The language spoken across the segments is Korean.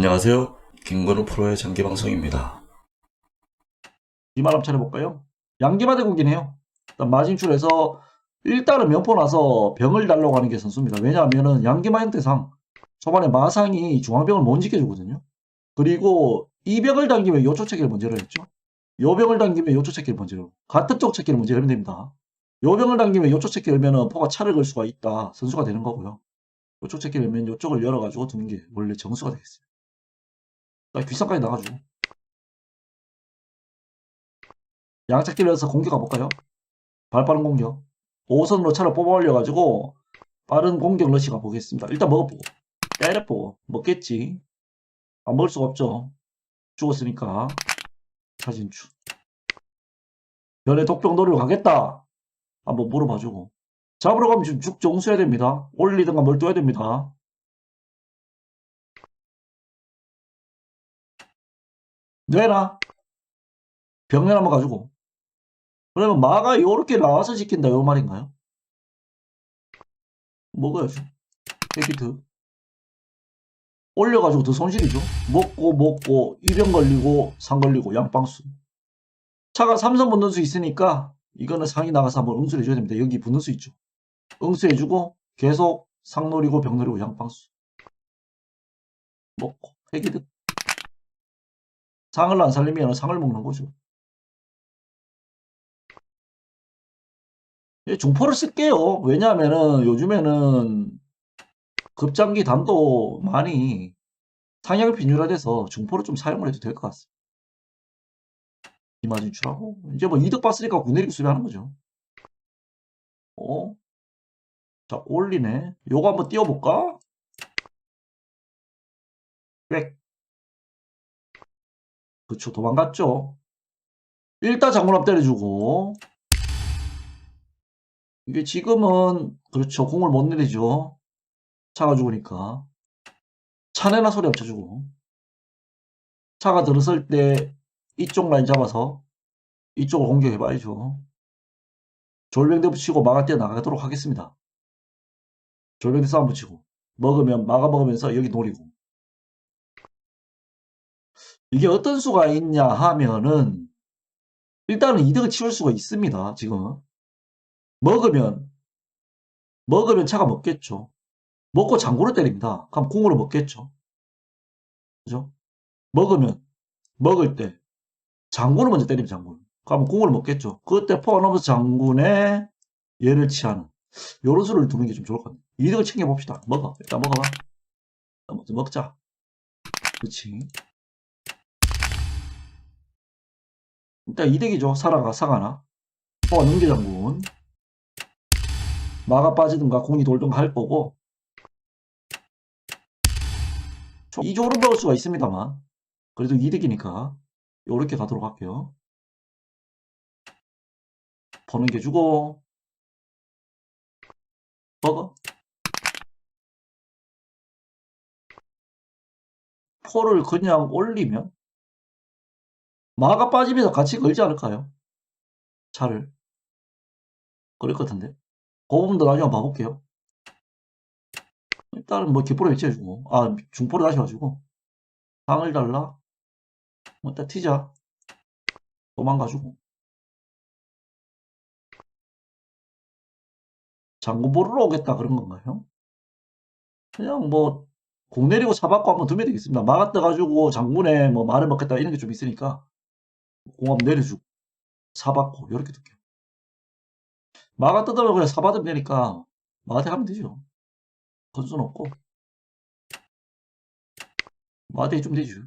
안녕하세요. 김건우 프로의 장기 방송입니다. 이말 한번 차려볼까요? 양기마 대국이긴 해요. 일단 마진출에서 일단은 면포 나서 병을 달라고 하는 게 선수입니다. 왜냐하면은 양기마 형태상 초반에 마상이 중앙병을 못 지켜주거든요. 그리고 이 병을 당기면 요초 체계를 먼저 했죠. 요 병을 당기면 요초 체계를 먼저 열고 같은 쪽 체계를 먼저 열면 됩니다. 요 병을 당기면 요초 체계 열면은 포가 차를 걸 수가 있다. 선수가 되는 거고요. 요초 체계 열면 요쪽을 열어가지고 두는 게 원래 정수가 되겠어요. 나 귀상까지 나가지고 양짝기를 해서 공격 가볼까요? 발빠른 공격. 5선으로 차를 뽑아 올려가지고 빠른 공격 러시 가보겠습니다. 일단 먹어보고. 때려보고 먹겠지. 안 먹을 수가 없죠. 죽었으니까. 사진추. 별의 독병 노리러 가겠다. 한번 물어봐주고. 잡으러 가면 지금 죽 정수해야 됩니다. 올리든가 뭘 둬야 됩니다 뇌나 병렬 한번 가지고. 그러면 마가 요렇게 나와서 지킨다 요 말인가요? 먹어야죠. 패키트. 올려가지고 더 손실이죠. 먹고 먹고 입병 걸리고 상 걸리고 양빵수. 차가 삼선 붙는 수 있으니까 이거는 상이 나가서 한번 응수를 해줘야 됩니다. 여기 붙는 수 있죠. 응수해주고 계속 상 노리고 병 노리고 양빵수. 먹고 패키트 상을 안 살리면 상을 먹는 거죠 예, 중포를 쓸게요. 왜냐하면은 요즘에는 급장기 단도 많이 상향 빈율화돼서 중포를 좀 사용을 해도 될 것 같습니다. 이마 진출하고 이제 뭐 이득 봤으니까 구내리고 수비하는 거죠. 어? 자 올리네. 요거 한번 띄워볼까? 백. 그쵸 도망갔죠. 일단 장문합 때려주고. 이게 지금은 그렇죠 공을 못 내리죠. 차가 죽으니까. 차내나 소리 없쳐주고. 차가 들어설 때 이쪽 라인 잡아서 이쪽을 공격해봐야죠. 졸병대 붙이고 마가 뛰어 나가도록 하겠습니다. 졸병대 싸움 붙이고. 먹으면 마가 먹으면서 여기 노리고 이게 어떤 수가 있냐 하면은 일단은 이득을 치울 수가 있습니다 지금 먹으면 먹으면 차가 먹겠죠. 먹고 장구를 때립니다. 그럼 궁으로 먹겠죠. 그죠? 먹으면 먹을 때 장군을 먼저 때리면 장군. 그럼 궁을 먹겠죠. 그때 넘어서 장군의 얘를 취하는 요런 수를 두는 게 좀 좋을 것 같아요. 이득을 챙겨봅시다. 먹어. 일단 먹어봐. 먼저 먹자. 그렇지. 일단 이득이죠. 살아가, 사가나. 포가 넘겨 장군. 마가 빠지든가 공이 돌든가 할 거고 이쪽으로 먹을 수가 있습니다만 그래도 이득이니까 요렇게 가도록 할게요 버는 게 주고 먹어 포를 그냥 올리면 마가 빠지면서 같이 걸지 않을까요? 차를 그럴 것 같은데 그 부분도 나중에 한번 봐볼게요. 일단은 뭐 기포를 외치해주고 아 중포를 다시 가지고 상을 달라 뭐 일단 튀자 도망가주고 장군 보러 오겠다 그런 건가요? 그냥 뭐 공 내리고 사받고 한번 두면 되겠습니다. 막아 떠가지고 장군에 뭐 말을 먹겠다 이런 게 좀 있으니까 공 한번 내려주고 사 받고 이렇게 둘게요. 마가 뜯으면 그냥 사 받으면 되니까 마한테 가면 되죠. 건수는 없고 마한테 해주면 되죠.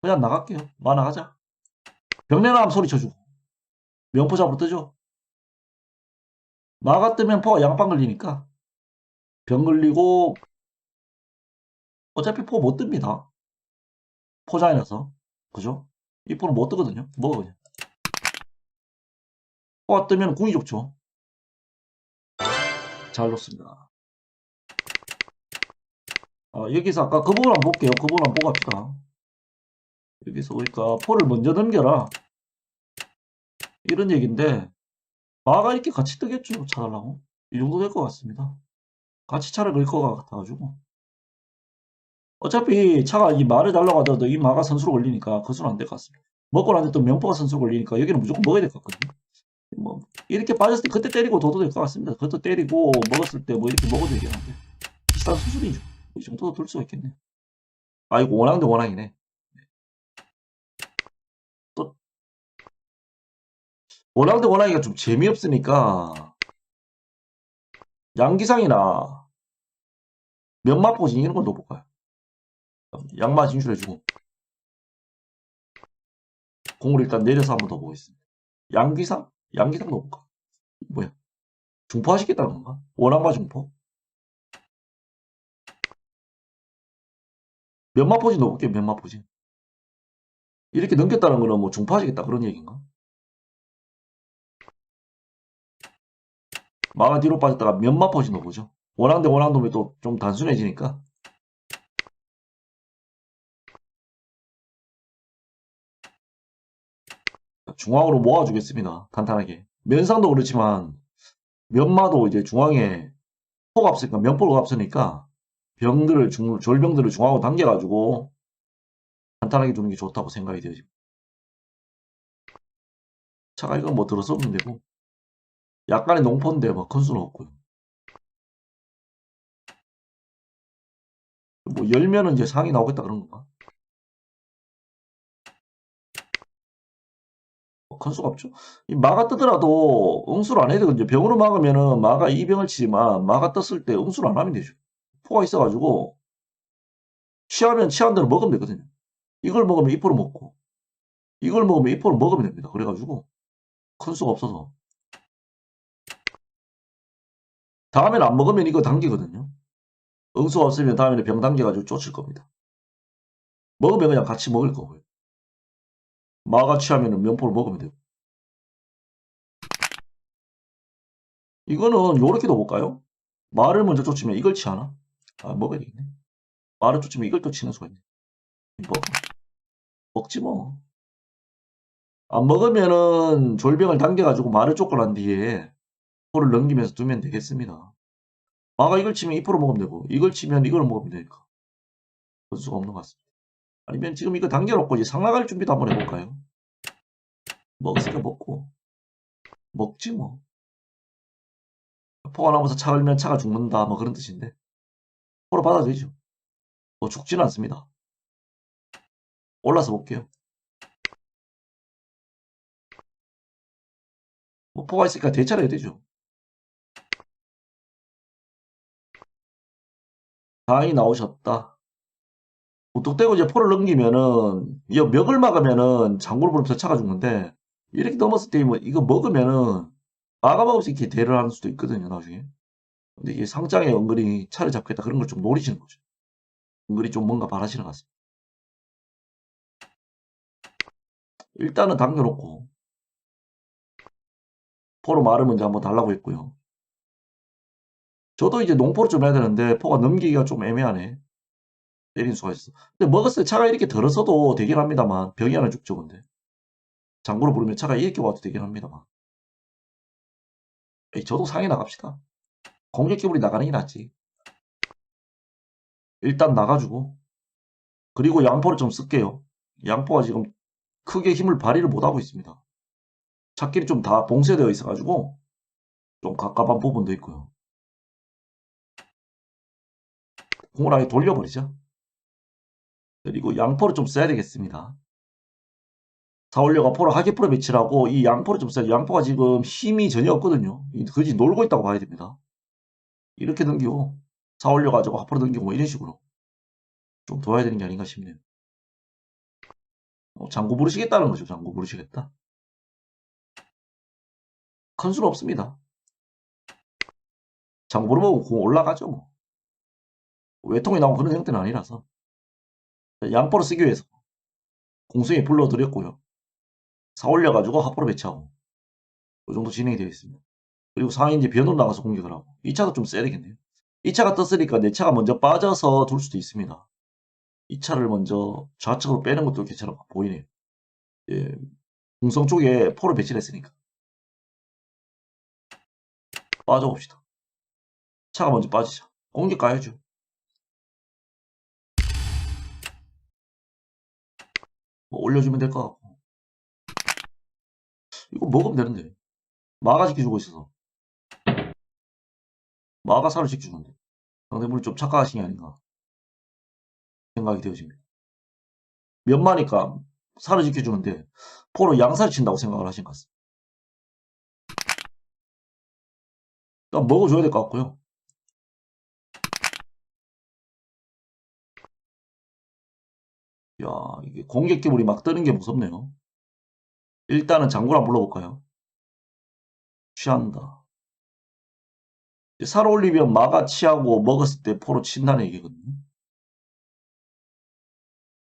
그냥 나갈게요. 마 나가자. 병내나면 소리 쳐주고 명포 잡으러 뜨죠. 마가 뜨면 포가 양빵 걸리니까 병 걸리고 어차피 포 못 뜹니다. 포장이라서 그죠? 이 포는 못 뜨거든요. 먹어 그냥. 어, 뜨면 궁이 좋죠. 잘 놓습니다. 어, 여기서 아까 그 부분 한번 볼게요. 그 부분 한번 보고 합시다. 여기서 보니까 포를 먼저 넘겨라. 이런 얘기인데 마가 이렇게 같이 뜨겠죠. 차달라고. 이 정도 될 것 같습니다. 같이 차를 걸것 같아가지고 어차피 차가 이 말을 달라고 하더라도 이 마가 선수로 걸리니까 그수는 안 될 것 같습니다. 먹고 나서 또 명포가 선수로 걸리니까 여기는 무조건 먹어야 될 것 같거든요. 뭐 이렇게 빠졌을 때 그때 때리고 둬도 될 것 같습니다. 그때 때리고 먹었을 때 뭐 이렇게 먹어도 되겠는데 비싼 수준이죠. 이 정도도 둘 수가 있겠네. 아이고 원앙 대 원앙이네. 또 원앙 대 원앙이가 좀 재미없으니까 양기상이나 면마포진 이런 걸 넣어볼까요? 양마 진출해주고 공을 일단 내려서 한번 더 보겠습니다. 양기상? 양기상 넣어볼까? 뭐야? 중포 하시겠다는 건가? 원앙마 중포? 면마포진 넣어볼게요, 면마포진. 이렇게 넘겼다는 거는 뭐 중포 하시겠다 그런 얘기인가? 마가 뒤로 빠졌다가 면마포진 넣어보죠. 원앙 대 원앙 넣으면 또좀 단순해지니까. 중앙으로 모아주겠습니다. 탄탄하게. 면상도 그렇지만 면마도 이제 중앙에 포가 없으니까 면포가 없으니까 병들을 중, 졸병들을 중앙으로 당겨가지고 탄탄하게 두는 게 좋다고 생각이 되어요. 차가 이건 뭐 들어서면 되고 약간의 농포인데 뭐큰 수는 없고요. 뭐 열면은 이제 상이 나오겠다 그런 건가? 큰 수가 없죠. 이 마가 뜨더라도 응수를 안 해도 되거든요. 병으로 막으면은 마가 이 병을 치지만 마가 떴을 때 응수를 안 하면 되죠. 포가 있어가지고 취하면 취한 대로 먹으면 되거든요. 이걸 먹으면 이포로 먹고 이걸 먹으면 이포로 먹으면 됩니다. 그래가지고 큰 수가 없어서 다음에는 안 먹으면 이거 당기거든요. 응수가 없으면 다음에는 병 당겨가지고 쫓을 겁니다. 먹으면 그냥 같이 먹을 거고요. 마가 취하면 면포를 먹으면 되고. 이거는 요렇게도 볼까요? 말을 먼저 쫓으면 이걸 치하나? 아, 먹어야 되겠네. 말을 쫓으면 이걸 또 치는 수가 있네. 먹, 먹지 뭐. 안 먹으면은 졸병을 당겨가지고 말을 쫓고 난 뒤에 포를 넘기면서 두면 되겠습니다. 마가 이걸 치면 2% 먹으면 되고, 이걸 치면 이걸 먹으면 되니까. 그럴 수가 없는 것 같습니다. 아니면 지금 이거 당겨놓고 이제 상나갈 준비도 한번 해볼까요? 먹었으니까 먹고. 먹지 뭐. 포가 나면서 차 걸면 차가 죽는다, 뭐 그런 뜻인데. 포로 받아들이죠. 뭐 죽지는 않습니다. 올라서 볼게요. 뭐 포가 있으니까 대처를 해야 되죠. 다행히 나오셨다. 무뚝대고 이제 포를 넘기면은, 이 멱을 막으면은 장구를 보면 저 차가 죽는데, 이렇게 넘었을 때, 뭐, 이거 먹으면은, 마감 없이 이렇게 대를 하는 수도 있거든요, 나중에. 근데 이게 상장에 은근히 차를 잡겠다, 그런 걸 좀 노리시는 거죠. 은근히 좀 뭔가 바라시는 것 같습니다. 일단은 당겨놓고, 포로 말을 먼저 한번 달라고 했고요. 저도 이제 농포를 좀 해야 되는데, 포가 넘기기가 좀 애매하네. 때린 수가 있어. 근데 먹었을 때 차가 이렇게 들어서도 되긴 합니다만, 병이 하나 죽죠, 근데. 장구를 부르면 차가 이렇게 와도 되긴 합니다만. 에이, 저도 상해 나갑시다. 공격 기분이 나가는 게 낫지. 일단 나가주고. 그리고 양포를 좀 쓸게요. 양포가 지금 크게 힘을 발휘를 못하고 있습니다. 차끼리 좀 다 봉쇄되어 있어가지고, 좀 갑갑한 부분도 있고요. 공을 아예 돌려버리죠. 그리고 양포를 좀 써야 되겠습니다. 사올려가 포를 하계포로 배치하고 이 양포를 좀 써야 양포가 지금 힘이 전혀 없거든요. 이 거지 놀고 있다고 봐야 됩니다. 이렇게 넘기고 사올려가지고 앞으로 넘기고 뭐 이런 식으로 좀 도와야 되는 게 아닌가 싶네요. 어, 장구 부르시겠다는 거죠. 장구 부르시겠다. 큰 수는 없습니다. 장구 부르면 공 올라가죠. 뭐. 외통이 나오고 그런 형태는 아니라서 양포를 쓰기 위해서 공수에 불러드렸고요. 사 올려가지고 하포로 배치하고 이 정도 진행이 되어 있습니다. 그리고 상인 이제 변으로 나가서 공격을 하고 이 차도 좀 써야 되겠네요. 이 차가 떴으니까 내 차가 먼저 빠져서 둘 수도 있습니다. 이 차를 먼저 좌측으로 빼는 것도 괜찮아 보이네요. 예, 공성 쪽에 포를 배치를 했으니까 빠져봅시다. 차가 먼저 빠지자. 공격 가야죠. 뭐 올려주면 될 것 같고. 이거 먹으면 되는데. 마가 지켜주고 있어서. 마가 살을 지켜주는데. 상대분이 좀 착각하신 게 아닌가. 생각이 되어집니다. 면마니까 살을 지켜주는데, 포로 양살 친다고 생각을 하신 것 같습니다. 먹어줘야 될 것 같고요. 야, 이게 공격 기물이 막 뜨는 게 무섭네요. 일단은 한번 불러볼까요? 취한다. 살 올리면 마가 취하고 먹었을 때 포로 친다는 얘기거든요.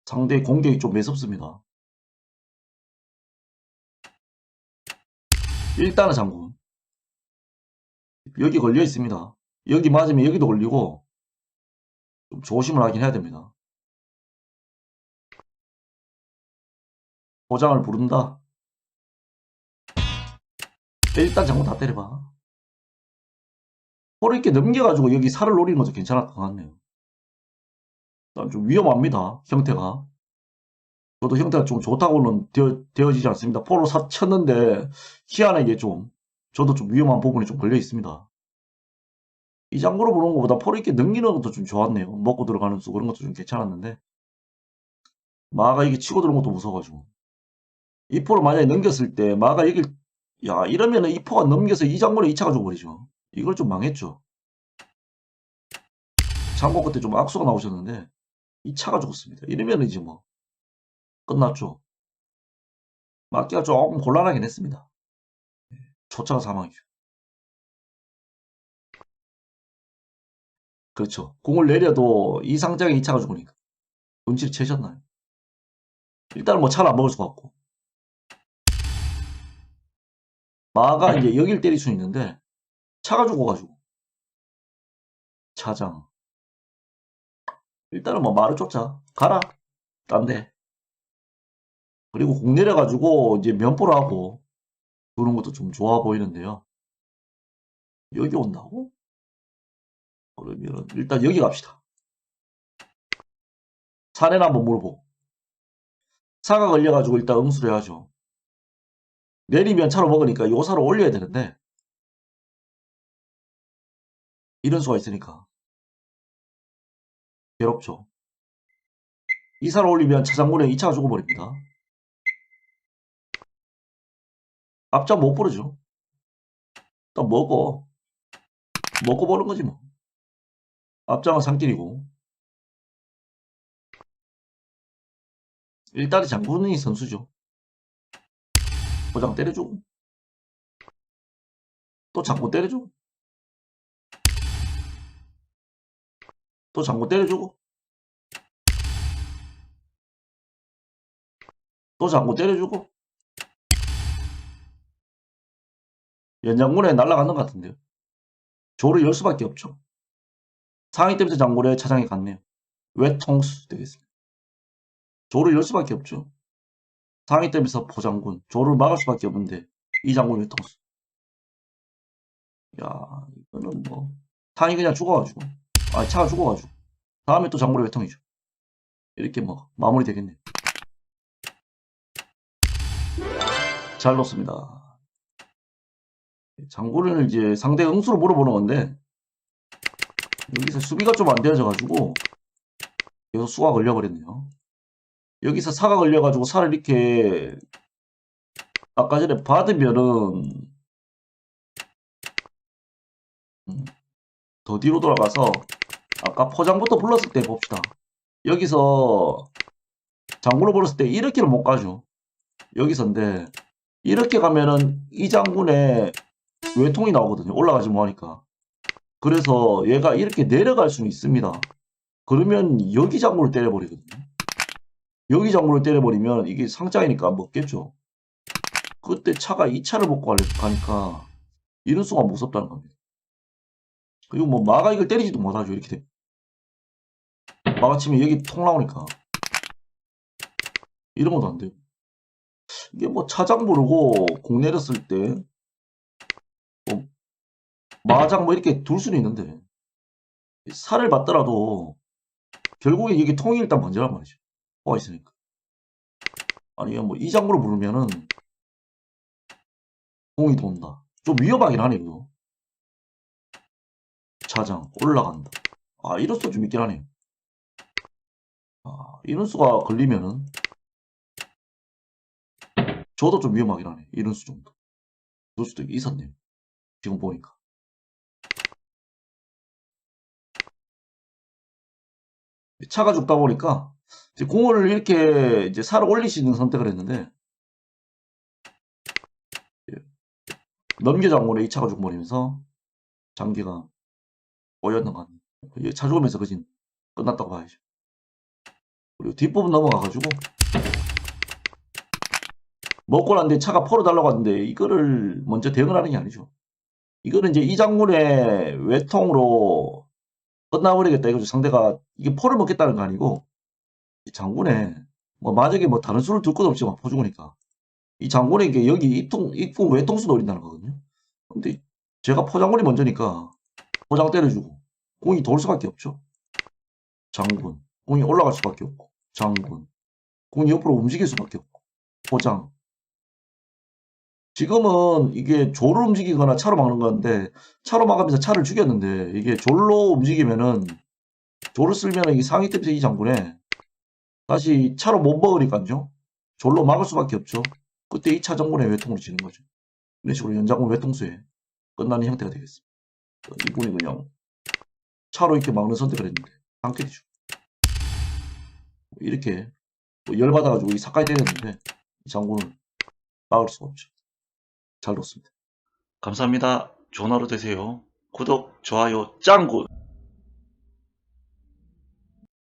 상대의 공격이 좀 매섭습니다. 일단은 장군. 여기 걸려 있습니다. 여기 맞으면 여기도 걸리고 좀 조심을 하긴 해야 됩니다. 보장을 부른다. 일단 장군 다 때려봐. 포를 이렇게 넘겨가지고 여기 살을 노리는 것도 괜찮을 것 같네요. 일단 좀 위험합니다. 형태가. 저도 형태가 좀 좋다고는 되어, 되어 지지 않습니다. 포로 사 쳤는데 희한하게 좀 저도 좀 위험한 부분이 좀 걸려 있습니다. 이 장구로 보는 것보다 포를 이렇게 넘기는 것도 좀 좋았네요. 먹고 들어가는 수 그런 것도 좀 괜찮았는데 마가 이게 치고 들어온 것도 무서워가지고 이 포를 만약에 넘겼을 때 마가 여길 야 이러면은 이 포가 넘겨서 이 장군에 2차가 줘버리죠. 이걸 좀 망했죠. 장고 그때 좀 악수가 나오셨는데 2차가 죽었습니다. 이러면은 이제 뭐 끝났죠. 맞기가 조금 곤란하긴 했습니다. 초차가 사망이죠. 그렇죠. 공을 내려도 이 상장에 2차가 죽으니까 눈치를 채셨나요? 일단은 뭐 차를 안 먹을 수가 없고 마가 이제 여길 때릴 수 있는데 차가 죽어가지고. 차장. 일단은 뭐 말을 쫓자 가라. 딴데. 그리고 공 내려가지고 이제 면포를 하고 그런 것도 좀 좋아 보이는데요. 여기 온다고? 그러면 일단 여기 갑시다. 사례나 한번 물어보고. 사가 걸려가지고 일단 응수를 해야죠 내리면 차로 먹으니까 요 사로 올려야 되는데 이런 수가 있으니까 괴롭죠. 이 사로 올리면 차장군에 2차가 죽어버립니다. 앞장 못 부르죠. 또 먹어. 먹고 보는 거지 뭐. 앞장은 상길이고 일단은 장군이 선수죠. 포장 때려주고 또 장군 때려주고 또 장군 때려주고 또 장군 때려주고 연장군에 날아가는 것 같은데요. 조를 열 수밖에 없죠. 상위 때부터 장군에 차장이 갔네요. 외통수 되겠습니다. 조를 열 수밖에 없죠. 상위 때면서 포장군 조를 막을 수밖에 없는데 이 장군 외통수 야 이거는 뭐 상이 그냥 죽어가지고. 아 차가 죽어가지고. 다음에 또 장군의 외통이죠. 이렇게 뭐 마무리 되겠네요 잘 놓습니다. 장군을 이제 상대 응수로 물어보는 건데 여기서 수비가 좀 안 되어져 가지고 여기서 수가 걸려버렸네요 여기서 사가 걸려가지고 살을 이렇게 아까 전에 받으면은 음, 더 뒤로 돌아가서 아까 포장부터 불렀을 때 봅시다. 여기서 장군을 불렀을 때 이렇게는 못 가죠. 여기서인데 이렇게 가면은 이 장군의 외통이 나오거든요. 올라가지 뭐하니까. 그래서 얘가 이렇게 내려갈 수는 있습니다. 그러면 여기 장군을 때려버리거든요. 여기 장군을 때려버리면 이게 상장이니까 먹겠죠. 그때 차가 2차를 먹고 갈- 가니까 이런 수가 무섭다는 겁니다. 그리고 뭐 마가 이걸 때리지도 못하죠. 이렇게 돼. 마가 치면 여기 통 나오니까 이런 것도 안 돼요. 이게 뭐 차장 부르고 공 내렸을 때 뭐 마장 뭐 이렇게 둘 수는 있는데 살을 받더라도 결국에 이게 통이 일단 먼저란 말이죠. 포가 있으니까. 아니면 뭐 이장구를 부르면은 공이 돈다. 좀 위험하긴 하네 이거. 차장 올라간다. 아 이런 수 좀 있긴 하네요. 아 이런 수가 걸리면은 저도 좀 위험하긴 하네. 이런 수 정도. 그럴 수도 있었네요. 지금 보니까. 차가 죽다 보니까 공을 이렇게 이제 수 있는 선택을 했는데 예. 넘겨 장군에 이 차가 죽어버리면서 장기가 꼬였는 것 같네요. 이게 차 죽으면서 그진 끝났다고 봐야죠. 그리고 뒷부분 넘어가가지고 먹고 난 뒤에 차가 포로 달라갔는데 이거를 먼저 대응을 하는 게 아니죠. 이거는 이제 이 장군의 외통으로 끝나버리겠다 이거죠. 상대가 이게 포를 먹겠다는 거 아니고 이 장군의 뭐 만약에 뭐 다른 수를 둘 것도 없지만 포 죽으니까 이 장군에게 여기 입통 입구 외통수 노린다는 거거든요. 근데 제가 포장군이 먼저니까 포장 때려주고 공이 돌 수밖에 없죠. 장군 공이 올라갈 수밖에 없고 장군 공이 옆으로 움직일 수밖에 없고 포장 지금은 이게 조를 움직이거나 차로 막는 건데 차로 막으면서 차를 죽였는데 이게 졸로 움직이면은 조를 쓰면은 이 상위 탭에서 이 장군에 다시 차로 못 먹으니까요. 졸로 막을 수밖에 없죠. 그때 2차 장군의 외통으로 지는 거죠. 이런 식으로 연장군 외통수에 끝나는 형태가 되겠습니다. 이분이 그냥 차로 이렇게 막는 선택을 했는데 상태죠. 이렇게 뭐 열받아가지고 이 사까지 때렸는데 이 장군은 막을 수가 없죠. 잘 놓습니다. 감사합니다. 좋은 하루 되세요. 구독, 좋아요, 짱구!